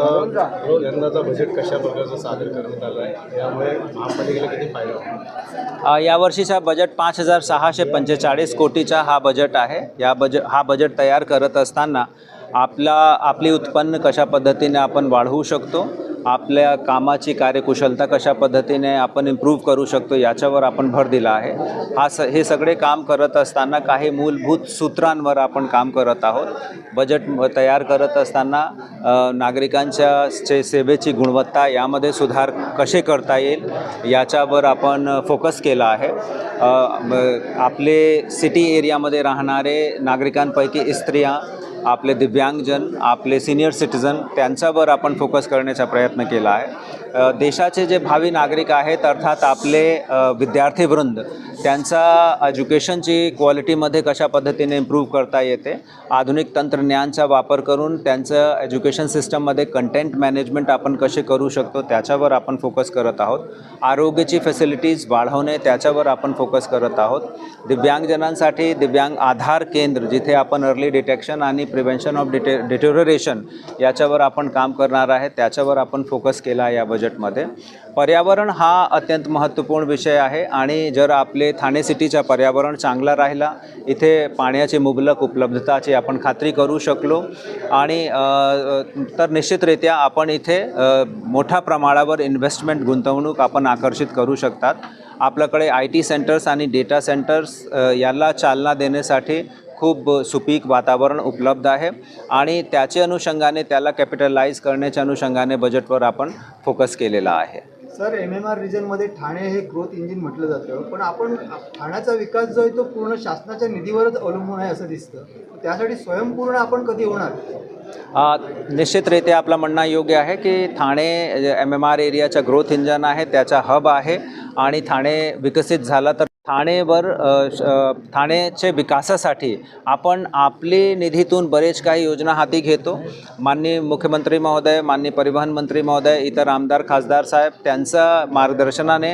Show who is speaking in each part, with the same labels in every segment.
Speaker 1: यंदाचा बजेट कशा प्रकारचं सादर करण्यात आलं आहे? यामुळे महापालिकेला किती फायदा
Speaker 2: यावर्षीचा बजेट पाच हजार सहाशे पंचेचाळीस कोटीचा हा बजेट आहे. या बजेट हा बजेट तयार करत असताना आपला आपली उत्पन्न कशा पद्धतीने आपण वाढवू शकतो आपल्या कामाची कार्यकुशलता कशा पद्धतीने आपण इम्प्रूव्ह करू शकतो याच्यावर आपण भर दिला आहे. हा स हे सगळे काम करत असताना काही मूलभूत सूत्रांवर आपण काम करत आहोत. बजेट तयार करत असताना नागरिकांच्या चे सेवेची गुणवत्ता यामध्ये सुधार कसे करता येईल याच्यावर आपण फोकस केला आहे. आपले सिटी एरियामध्ये राहणारे नागरिकांपैकी स्त्रिया आपले दिव्यांगजन आपले सिनियर सिटीजन त्यांच्यावर आपण फोकस करण्याचा प्रयत्न केला आहे. देशाचे जे भावी नागरिक आहेत अर्थात आपले विद्यार्थीवृंद त्यांचा एज्युकेशनची क्वालिटीमध्ये कशा पद्धतीने इम्प्रूव्ह करता येते आधुनिक तंत्रज्ञानचा वापर करून त्यांचं एज्युकेशन सिस्टममध्ये कंटेंट मॅनेजमेंट आपण कसे करू शकतो त्याच्यावर आपण फोकस करत आहोत. आरोग्याची फॅसिलिटीज वाढवणे त्याच्यावर आपण फोकस करत आहोत. दिव्यांगजनांसाठी दिव्यांग आधार केंद्र जिथे आपण अर्ली डिटेक्शन आणि प्रिव्हेन्शन ऑफ डिटे डिटेरोरेशन याच्यावर आपण काम करणार आहे त्याच्यावर आपण फोकस केला आहे बजेटमध्ये पर्यावरण हा अत्यंत महत्त्वपूर्ण विषय आहे आणि जर आपले ठाणे सिटीचा पर्यावरण चांगला राहिला इथे पाण्याची मुबलक उपलब्धताची आपण खात्री करू शकलो आणि तर निश्चितरित्या आपण इथे मोठ्या प्रमाणावर इन्व्हेस्टमेंट गुंतवणूक आपण आकर्षित करू शकतात. आपल्याकडे आय टी सेंटर्स आणि डेटा सेंटर्स याला चालना देण्यासाठी खूप सुपीक वातावरण उपलब्ध आहे आणि त्याच्या अनुषंगाने त्याला कॅपिटलाइज करण्याच्या अनुषंगाने बजेटवर आपण फोकस केलेला आहे.
Speaker 3: सर एम एम आर रिजनमध्ये ठाणे हे ग्रोथ इंजिन म्हटलं जातं पण आपण ठाण्याचा विकास जो आहे तो पूर्ण शासनाच्या निधीवरच अवलंबून आहे असं दिसतं. त्यासाठी स्वयंपूर्ण आपण कधी होणार?
Speaker 2: निश्चितरित्या आपलं म्हणणं योग्य आहे की ठाणे एम एम आर एरियाचा ग्रोथ इंजन आहे त्याचा हब आहे आणि ठाणे विकसित झाला तर ठाणेवर श- ठाणेचे विकासासाठी आपण आपली निधीतून बरेच काही योजना हाती घेतो. माननीय मुख्यमंत्री महोदय माननीय परिवहन मंत्री महोदय इतर आमदार खासदार साहेब त्यांच्या मार्गदर्शनाने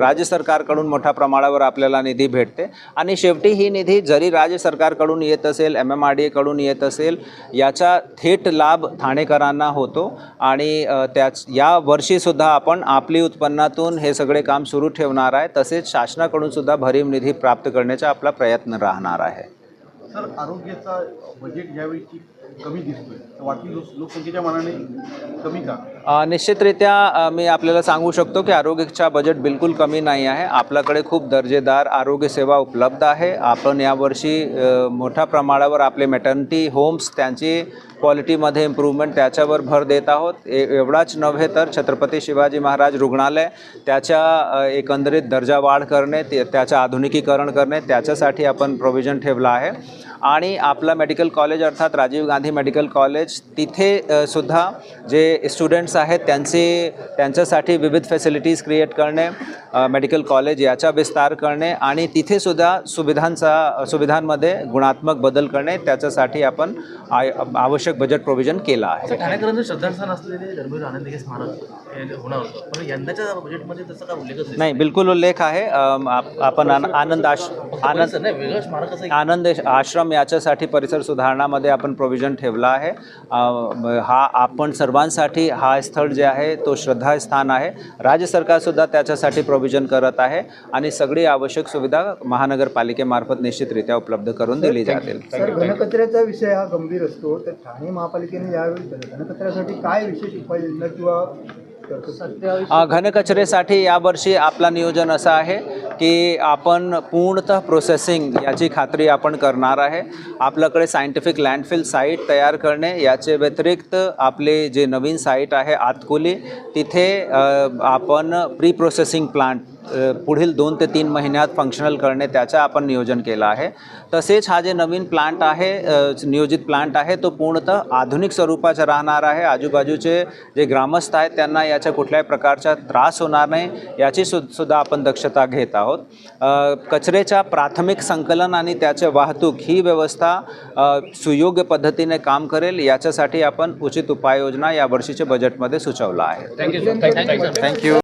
Speaker 2: राज्य सरकारकडून मोठ्या प्रमाणावर आपल्याला निधी भेटते. आणि शेवटी ही निधी जरी राज्य सरकारकडून येत असेल एम एम आर डी एकडून येत असेल याचा थेट लाभ ठाणेकरांना होतो. आणि त्याच या वर्षीसुद्धा आपण आपली उत्पन्नातून हे सगळे काम सुरू ठेवणार आहे. तसेच शासनाकडून सुद्धा भरीव निधी प्राप्त करण्याचा आपला प्रयत्न राहणार आहे.
Speaker 4: सर आरोग्याचा बजेट यावेळी कमी दिसतोय. वाटली लोकसंख्येच्या मानाने कमी का?
Speaker 2: निश्चितरित्या मी आपल्याला सांगू शकतो की आरोग्याचा बजेट बिलकुल कमी नाही आहे. आपल्याकडे खूप दर्जेदार आरोग्यसेवा उपलब्ध आहे. आपण यावर्षी मोठ्या प्रमाणावर आपले मेटर्निटी होम्स त्यांची क्वालिटीमध्ये इम्प्रूव्हमेंट त्याच्यावर भर देत आहोत. ए एवढाच नव्हे तर छत्रपती शिवाजी महाराज रुग्णालय त्याच्या एकंदरीत दर्जा वाढ करणे ते त्याचं आधुनिकीकरण करणे त्याच्यासाठी आपण प्रोव्हिजन ठेवलं आहे. आणि आपला मेडिकल कॉलेज अर्थात राजीव गांधी मेडिकल कॉलेज. तिथे सुद्धा जे स्टुडंट्स आहेत त्यांचे त्यांच्यासाठी विविध फॅसिलिटीज क्रिएट करणे मेडिकल कॉलेज याचा विस्तार करणे आणि तिथे सुद्धा सुविधांचा सुविधांमध्ये गुणात्मक बदल करणे त्याच्यासाठी आपण आय आवश्यक बजेट प्रोव्हिजन केलं आहे.
Speaker 5: ठाणेकरांचं श्रद्धास्थान असलेले धर्मवीर आनंद स्मारक हे होणार होतं. पण यंदाच्या बजेटमध्ये तसं काय उल्लेखच नाही.
Speaker 2: बिलकुल उल्लेख आहे. आपण आन- आनंद आश आनंद आनंद आश्रम याच्यासाठी परिसर सुधारणामध्ये आपण प्रोव्हिजन ठेवला आहे. हा आपण सर्वांसाठी हा स्थळ जे आहे तो श्रद्धास्थान आहे. राज्य सरकारसुद्धा त्याच्यासाठी प्रोव्हिजन करत आहे आणि सगळी आवश्यक सुविधा महानगरपालिकेमार्फत निश्चितरित्या उपलब्ध करून दिली जातील.
Speaker 3: घनकचऱ्याचा विषय हा गंभीर असतो. तर ठाणे महापालिकेने यावेळी घनकचऱ्यासाठी काय विशेष उपाययोजना किंवा
Speaker 2: घनकचरेसाठी यावर्षी आपला नियोजन असं आहे. की आपण पूर्णतः प्रोसेसिंग याची खात्री आपण करणार आहे. आपल्याकडे सायंटिफिक लँडफिल साईट तयार करणे याचे व्यतिरिक्त आपले जे नवीन साईट आहे आतकुली तिथे आपण प्री प्रोसेसिंग प्लांट पुढील दोन ते तीन महिन्यात फंक्शनल करणे त्याचं आपण नियोजन केलं आहे. तसेच हा जे नवीन प्लांट आहे नियोजित प्लांट आहे तो पूर्णतः आधुनिक स्वरूपाचा राहणार आहे. आजूबाजूचे जे ग्रामस्थ आहेत त्यांना याच्या कुठल्याही प्रकारचा त्रास होणार नाही याची सु सुद्धा आपण दक्षता घेत आहोत. कचऱ्याच्या प्राथमिक संकलन आणि त्याच्या वाहतूक ही व्यवस्था सुयोग्य पद्धतीने काम करेल याच्यासाठी आपण उचित उपाययोजना या वर्षीच्या बजेटमध्ये सुचवला आहे. थँक्यू